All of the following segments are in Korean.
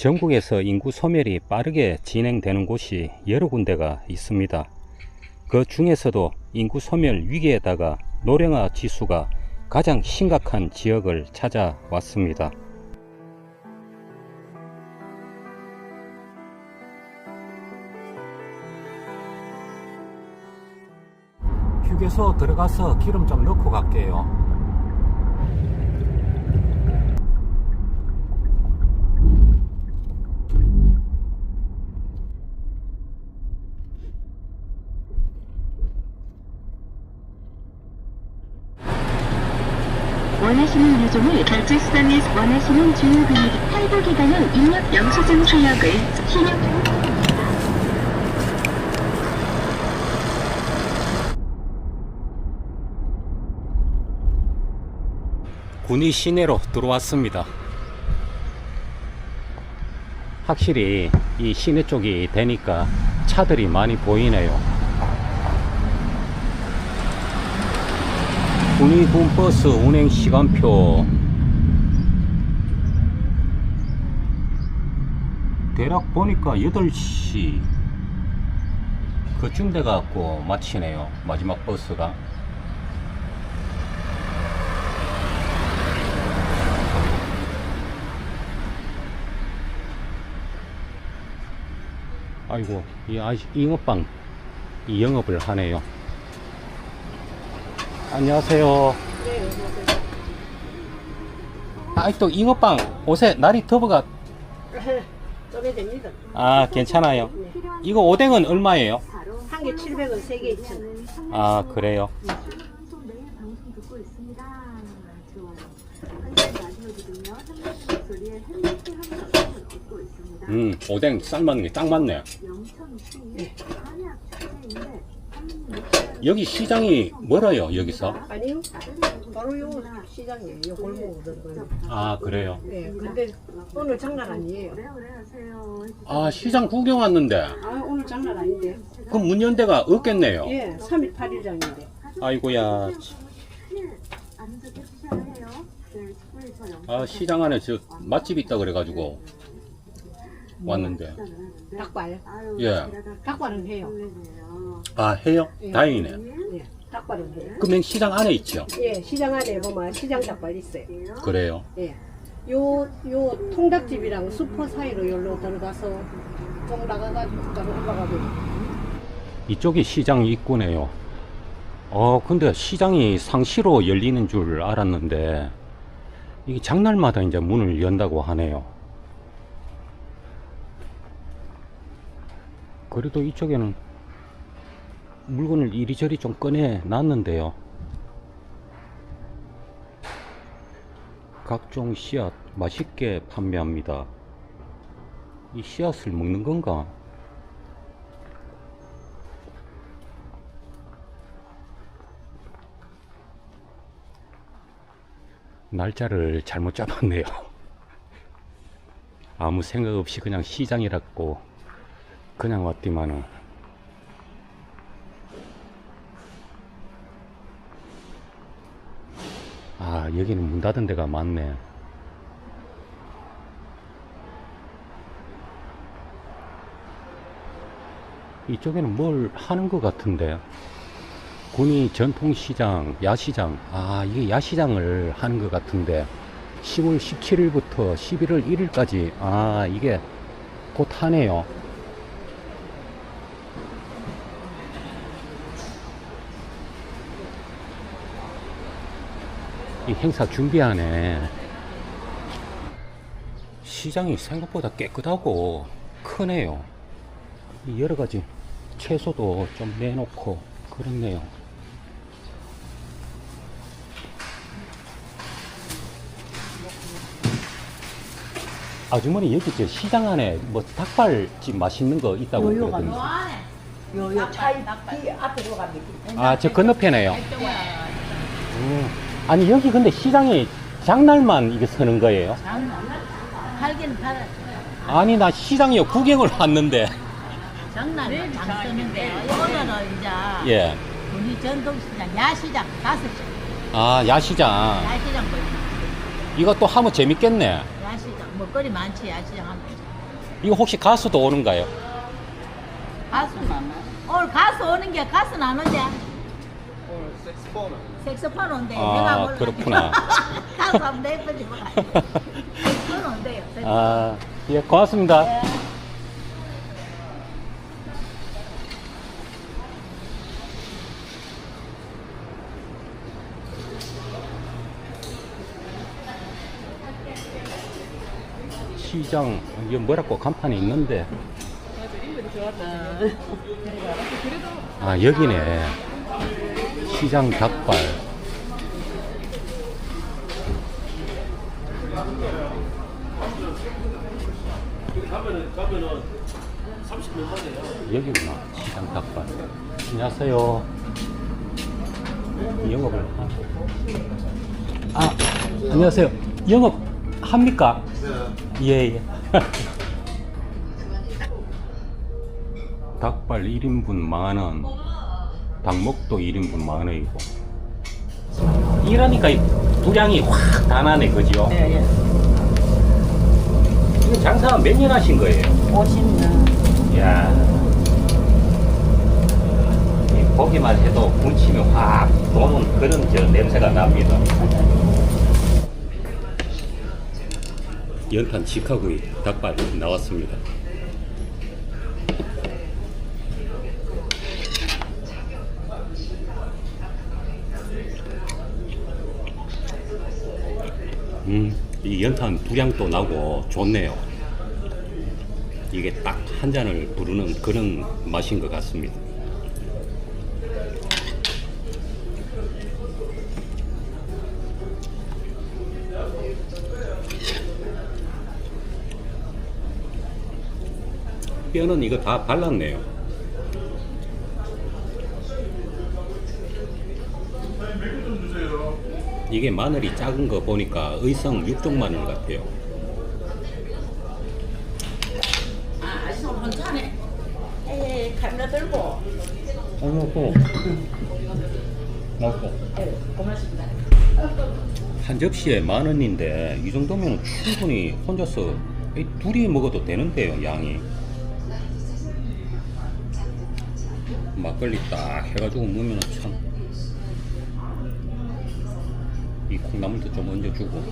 전국에서 인구 소멸이 빠르게 진행되는 곳이 여러 군데가 있습니다. 그 중에서도 인구 소멸 위기에다가 노령화 지수가 가장 심각한 지역을 찾아왔습니다. 휴게소 들어가서 기름 좀 넣고 갈게요. 원하시는 유종을 결제 수단에 원하시는 주요 금액 할부 기간은 입력 영수증 사역을 신용 군위 시내로 들어왔습니다. 확실히 이 시내 쪽이 되니까 차들이 많이 보이네요. 군위군 버스 운행 시간표 대략 보니까 8시 그쯤 돼 갖고 마치네요. 마지막 버스가. 아이고 이 아저씨 잉어빵 이 영업을 하네요 안녕하세요 아직도 잉어빵 옷에 날이 더워가 써야 됩니다. 아 괜찮아요 이거 오뎅은 얼마예요? 한 개 700원, 세 개 2,000원. 아 그래요. 음 오뎅 삶는 게 딱 맞네 여기 시장이 멀어요 여기서 아니요. 바로 요 시장이에요. 요 골목으로. 아 그래요 네, 근데 오늘 장난 아니에요. 아 시장 구경 왔는데 아, 오늘 장난 아닌데. 그럼 문연 데가 없겠네요 예, 3일 8일장인데. 아이고야. 네, 아 시장 안에 저 맛집 있다 그래가지고 왔는데 닭발. 예. 다 닭발은 해요. 아 해요? 예. 다행이네 예, 닭발은 해요. 금행 시장 안에 있죠? 예, 시장 안에 보면 시장 닭발 있어요. 그래요 예. 요, 요 통닭집이랑 슈퍼 사이로 여기로 들어가서 좀 나가가지고 올라가면 이쪽이 시장 입구네요 어 근데 시장이 상시로 열리는 줄 알았는데 이게 장날마다 이제 문을 연다고 하네요 그래도 이쪽에는 물건을 이리저리 좀 꺼내 놨는데요 각종 씨앗 맛있게 판매합니다 이 씨앗을 먹는 건가? 날짜를 잘못 잡았네요. 아무 생각 없이 그냥 시장이라고 그냥 왔디만은 아 여기는 문 닫은 데가 많네. 이쪽에는 뭘 하는 것 같은데? 군이 전통시장, 야시장, 아, 이게 야시장을 하는 것 같은데, 10월 17일부터 11월 1일까지, 아, 이게 곧 하네요. 이 행사 준비하네. 시장이 생각보다 깨끗하고 크네요. 이 여러 가지 채소도 좀 내놓고 그렇네요. 아주머니 여기 저 시장 안에 뭐 닭발집 맛있는 거 있다고 그러던데. 요요 차이 뒤 앞으로 가면 아, 저 건너편에요. 음. 아니 여기 근데 시장이 장날만 이게 서는 거예요? 팔기는 팔아. 아니 나 시장이요 구경을 왔는데. 장난 장 쓰는데 오늘은 이제 예. 우리 전통시장 야시장 다섯 시 아 야시장. 야시장 보이 이거 또 하면 재밌겠네. 야시장 먹거리 많지 야시장 하면 이거 혹시 가수도 오는가요? 나. 오늘 가수 오는 게 가수는 안 오지? 색소폰. 색소폰 온대. 아, 내가 몰라. 그렇구나. 가수 한번 내보지 뭐. 색소폰 온대요. 색소폰. 아, 예, 고맙습니다. 네. 시장, 이게 뭐라고 간판이 있는데. 아, 여기네. 시장 닭발. 여기구나. 시장 닭발. 안녕하세요. 영업을 하. 아, 안녕하세요. 영업 합니까? 예, 예. 닭발 1인분 만원, 닭목도 1인분 만 원이고. 이러니까 이 분량이 확 다 나네, 그죠? 네, 예. 이거 장사 몇 년 하신 거예요? 50년. 이야. 이 보기만 해도 군침이 확 도는 그런 저 냄새가 납니다. 연탄 직화구이 닭발 나왔습니다. 음, 이 연탄 두량도 나고 좋네요. 이게 딱 한 잔을 부르는 그런 맛인 것 같습니다. 뼈는 이거 다 발랐네요. 이게 마늘이 작은 거 보니까 의성 육종 마늘 같아요. 아, 아직 혼자네. 에이, 카메라 들고. 맛있어. 맛있어. 네, 고맙습니다. 한 접시에 만 원인데 이 정도면 충분히 혼자서 이 둘이 먹어도 되는데요 양이 막걸리 딱 해가지고 먹으면 참 이 콩나물도 좀 얹어주고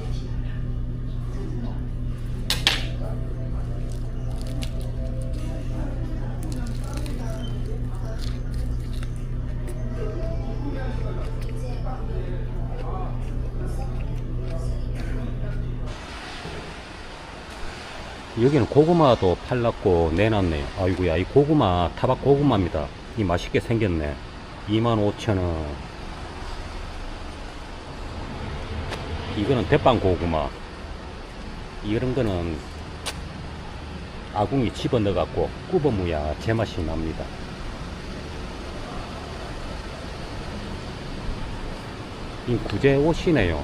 여기는 고구마도 팔랐고 내놨네요. 아이고야, 이 고구마, 타박 고구마입니다. 이 맛있게 생겼네. 25,000원. 이거는 대빵 고구마. 이런 거는 아궁이 집어넣어 갖고 굽어무야 제맛이 납니다. 이 구제 옷이네요.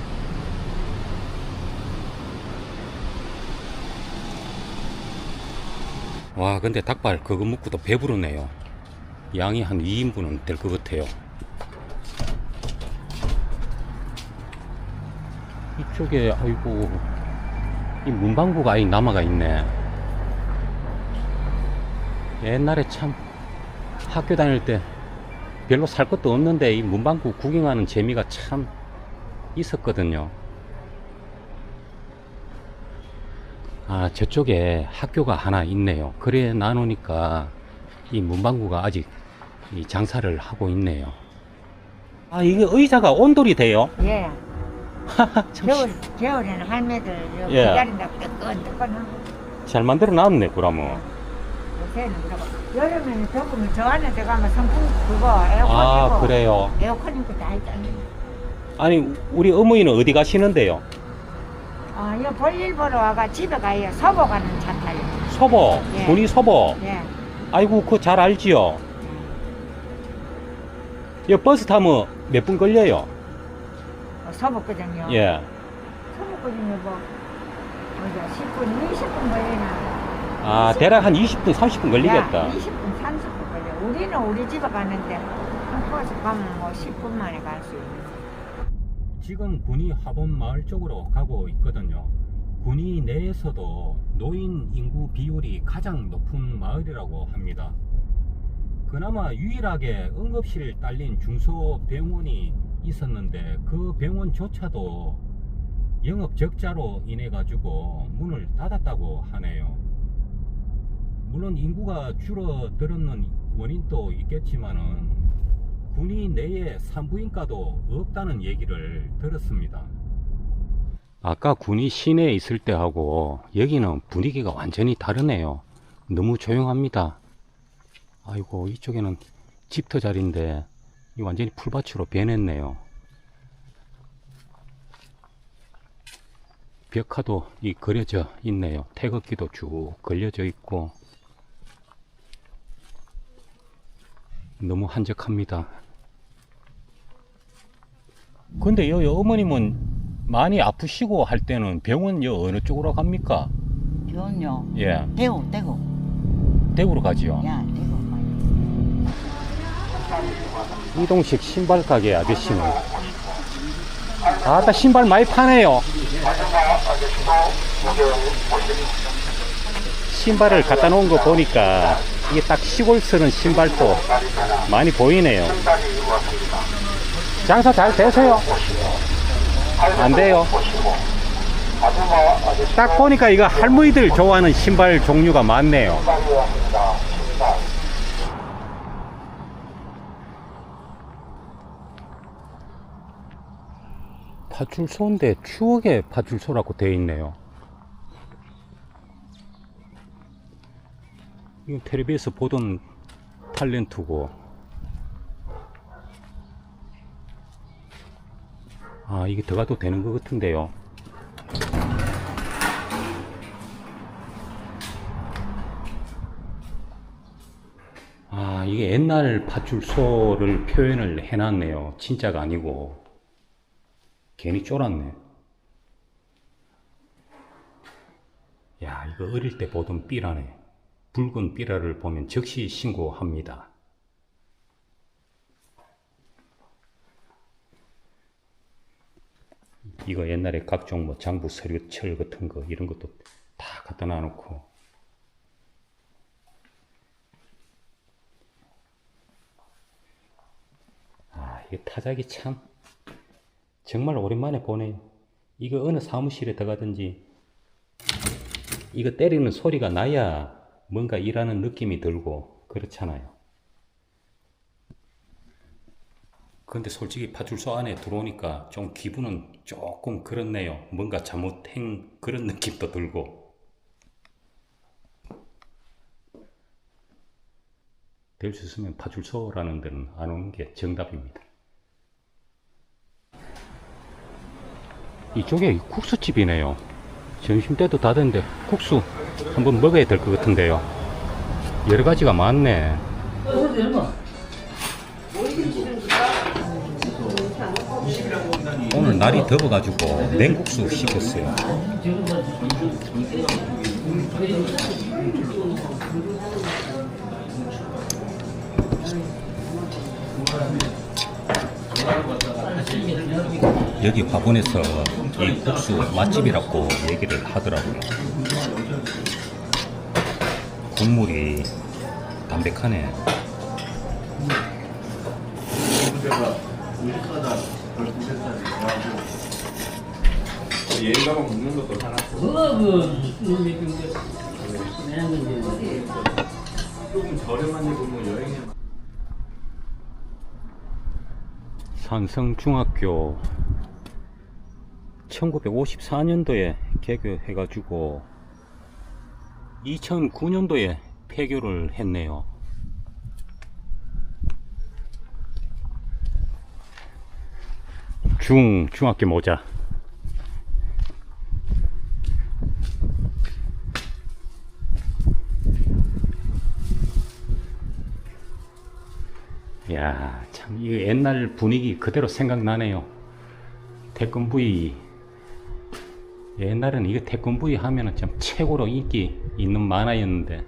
와 근데 닭발 그거 먹고도 배부르네요 양이 한 2인분은 될 것 같아요 이쪽에 아이고 이 문방구가 아직 남아가 있네 옛날에 참 학교 다닐 때 별로 살 것도 없는데 이 문방구 구경하는 재미가 참 있었거든요 아, 저쪽에 학교가 하나 있네요. 그래 나누니까 이 문방구가 아직 이 장사를 하고 있네요. 아, 이게 의자가 온돌이 돼요? 예. 참 겨울, 겨울에는 할매들 여기 예. 기다린다고 뜨끈뜨끈하고 잘 만들어 놨네, 그러면. 요새는 그러고 여름에는 더우면 저 안에 들어가면 선풍 그거 에어컨 아, 있고 그래요. 에어컨 있고 다 있잖아요. 아니, 우리 어머니는 어디 가시는데요? 아, 이거 볼일 보러 와가 집에 가요. 서보 가는 차 타요. 서버, 예. 군이 서버. 예. 아이고, 그거 잘 알지요? 이 버스 타면 몇 분 걸려요? 어, 서보거든요. 예. 서보거든요. 뭐, 어제 10분, 20분 걸리나. 아, 대략 한 20분, 30분 걸리겠다. 야, 20분, 30분 걸려. 우리는 우리 집에 가는데 한 버스 가면 뭐 10분 만에 갈 수 있는. 지금 군이 화본 마을 쪽으로 가고 있거든요. 군위 내에서도 노인 인구 비율이 가장 높은 마을이라고 합니다. 그나마 유일하게 응급실 딸린 중소병원이 있었는데 그 병원조차도 영업 적자로 인해 가지고 문을 닫았다고 하네요. 물론 인구가 줄어들었는 원인도 있겠지만은 군위 내에 산부인과도 없다는 얘기를 들었습니다. 아까 군위 시내에 있을 때하고 여기는 분위기가 완전히 다르네요. 너무 조용합니다. 아이고 이쪽에는 집터 자리인데 이 완전히 풀밭으로 변했네요. 벽화도 이 그려져 있네요. 태극기도 쭉 걸려져 있고 너무 한적합니다. 근데 여 어머님은 많이 아프시고 할 때는 병원 여 어느 쪽으로 갑니까? 병원요. 예, 대구, 대구. 대구로 가지요. 야, 대구 많이. 이동식 신발 가게 아저씨는. 아따 신발 많이 파네요. 신발을 갖다 놓은 거 보니까 이게 딱 시골 쓰는 신발도 많이 보이네요. 장사 잘 되세요? 안 돼요? 딱 보니까 이거 할머니들 좋아하는 신발 종류가 많네요 파출소인데 추억의 파출소라고 되어 있네요. 이건 텔레비에서 보던 탤런트고. 아, 이게 들어가도 되는 것 같은데요. 아, 이게 옛날 파출소를 표현을 해놨네요. 진짜가 아니고. 괜히 쫄았네. 야, 이거 어릴 때 보던 삐라네. 붉은 삐라를 보면 즉시 신고합니다. 이거 옛날에 각종 뭐 장부 서류 철 같은 거 이런 것도 다 갖다 놔놓고 아, 이게 타작이 참 정말 오랜만에 보네요. 이거 어느 사무실에 들어가든지 이거 때리는 소리가 나야 뭔가 일하는 느낌이 들고 그렇잖아요. 근데 솔직히 파출소 안에 들어오니까 좀 기분은 조금 그렇네요. 뭔가 잘못한 그런 느낌도 들고. 될 수 있으면 파출소라는 데는 안 오는 게 정답입니다. 이쪽에 국수집이네요. 점심때도 다 됐는데 국수 한번 먹어야 될 것 같은데요. 여러 가지가 많네. 오늘 날이 더워가지고 냉국수 시켰어요. 여기 화분에서 이 국수 맛집이라고 얘기를 하더라고요. 국물이 담백하네. 먹는 것도 사놨어. 조금 저렴한 데 보면 여행에 산성중학교 1954년도에 개교해가지고 2009년도에 폐교를 했네요. 중, 중학교 모자. 야, 참, 이 옛날 분위기 그대로 생각나네요. 태권브이. 옛날에는 이거 태권브이 하면은 참 최고로 인기 있는 만화였는데.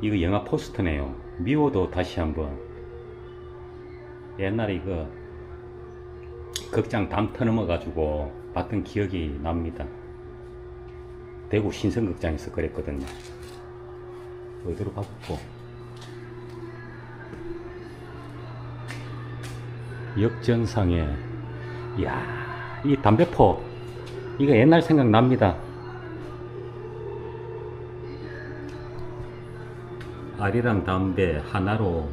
이거 영화 포스터네요. 미워도 다시 한번. 옛날에 이거 극장 담 터 넘어가지고 봤던 기억이 납니다. 대구 신성극장에서 그랬거든요. 어디로 가볼고 역전상에 이야 이 담배포 이거 옛날 생각납니다. 아리랑 담배 하나로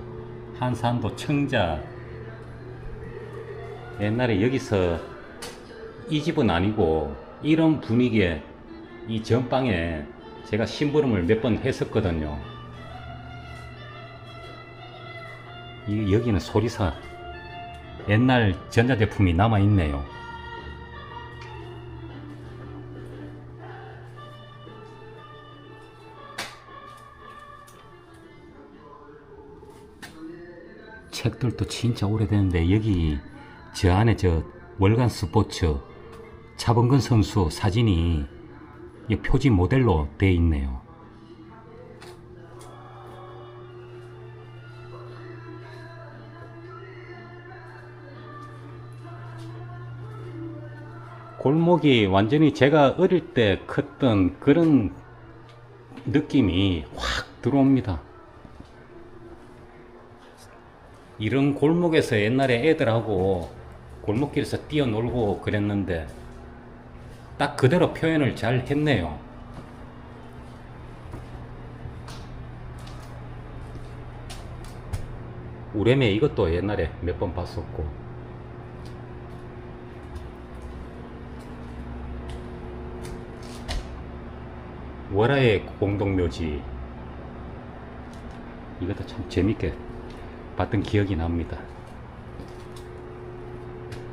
한산도 청자 옛날에 여기서 이 집은 아니고 이런 분위기에 이 전방에 제가 심부름을 몇 번 했었거든요. 이 여기는 소리사 옛날 전자제품이 남아 있네요. 책들도 진짜 오래됐는데 여기 저 안에 저 월간 스포츠 차범근 선수 사진이 이 표지 모델로 돼 있네요. 골목이 완전히 제가 어릴 때 컸던 그런 느낌이 확 들어옵니다. 이런 골목에서 옛날에 애들하고 골목길에서 뛰어놀고 그랬는데 딱 그대로 표현을 잘 했네요. 우레메 이것도 옛날에 몇 번 봤었고 월화의 공동묘지 이것도 참 재밌게 봤던 기억이 납니다.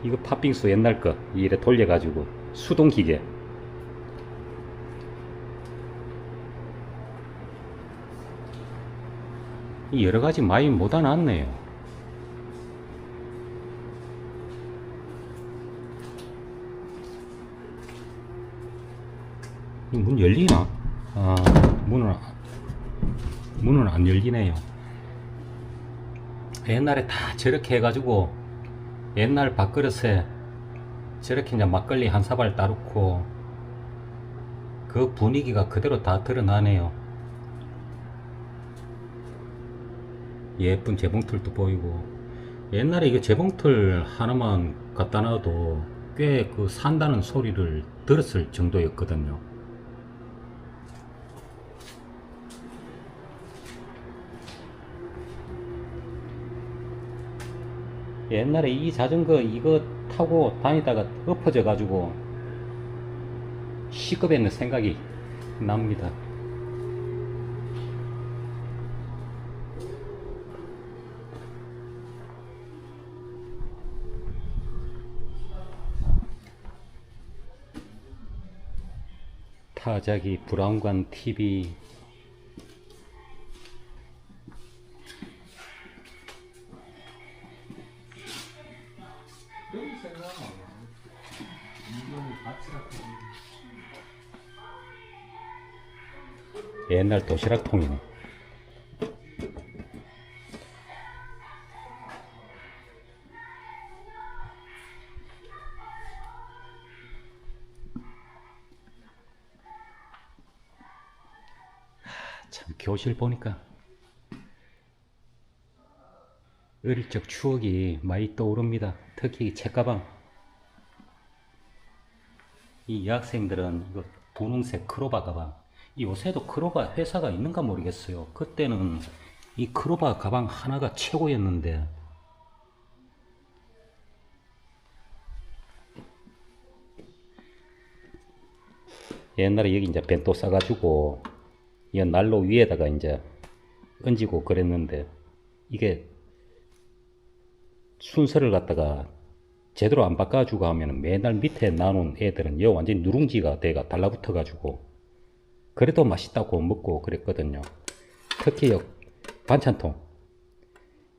이거 팥빙수 옛날 거 이래 돌려가지고 수동 기계 이 여러 가지 많이 못 안왔네요. 이문 열리나? 아, 문은, 안- 문은 안 열리네요. 옛날에 다 저렇게 해가지고 옛날 밥그릇에 저렇게 이제 막걸리 한 사발 따르고 그 분위기가 그대로 다 드러나네요. 예쁜 재봉틀도 보이고 옛날에 이거 재봉틀 하나만 갖다 놔도 꽤 그 산다는 소리를 들었을 정도였거든요. 옛날에 이 자전거 이거 타고 다니다가 엎어져 가지고 시급했는 생각이 납니다. 타자기 브라운관 TV 옛날 도시락통이네. 하, 참 교실 보니까 어릴 적 추억이 많이 떠오릅니다. 특히 이 책가방. 이 여학생들은 이거 분홍색 크로바 가방. 이 요새도 크로바 회사가 있는가 모르겠어요. 그때는 이 크로바 가방 하나가 최고였는데. 옛날에 여기 이제 벤또 싸가지고 이 난로 위에다가 이제 얹고 그랬는데 이게 순서를 갖다가 제대로 안 바꿔주고 하면 매달 밑에 나눈 애들은 여 완전히 누룽지가 돼가 달라붙어 가지고 그래도 맛있다고 먹고 그랬거든요. 특히 여 반찬통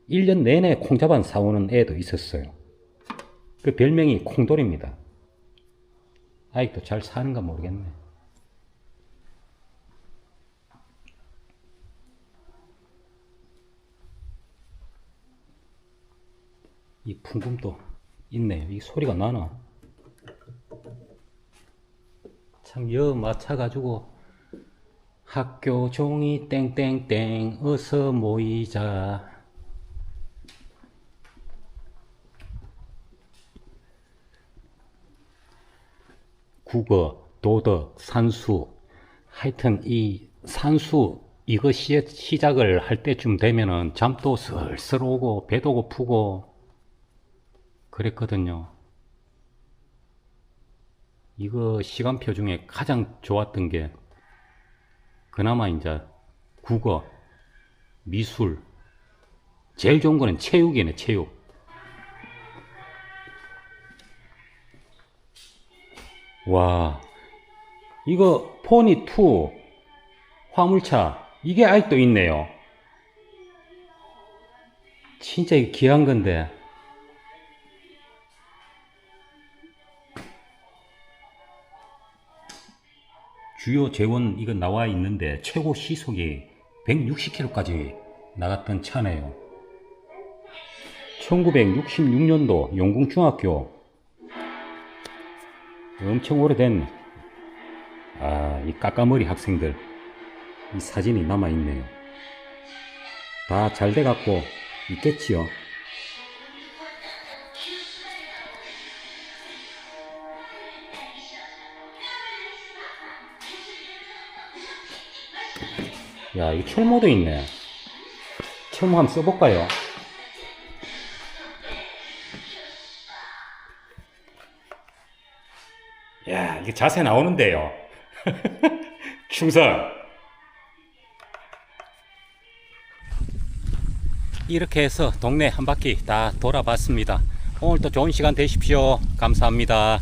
1년 내내 콩자반 사오는 애도 있었어요. 그 별명이 콩돌입니다. 아직도 잘 사는가 모르겠네. 이 풍금도 있네요. 이 소리가 나나? 참, 여 맞춰가지고 학교 종이 땡땡땡 어서 모이자. 국어, 도덕, 산수. 하여튼 이 산수 이거 시, 시작을 할 때쯤 되면은 잠도 슬슬 오고 배도 고프고 그랬거든요. 이거 시간표 중에 가장 좋았던 게 그나마 이제 국어, 미술, 제일 좋은 거는 체육이네, 체육. 와, 이거 포니 2 화물차, 이게 아직도 있네요. 진짜 귀한 건데. 주요 재원 이거 나와 있는데 최고 시속이 160km까지 나갔던 차네요. 1966년도 용궁중학교 엄청 오래된 아, 이 까까머리 학생들 이 사진이 남아 있네요. 다 잘 돼 갖고 있겠지요. 야, 이거 철모도 있네. 철모 한번 써볼까요? 야, 이게 자세 나오는데요. 충성! 이렇게 해서 동네 한 바퀴 다 돌아봤습니다. 오늘도 좋은 시간 되십시오. 감사합니다.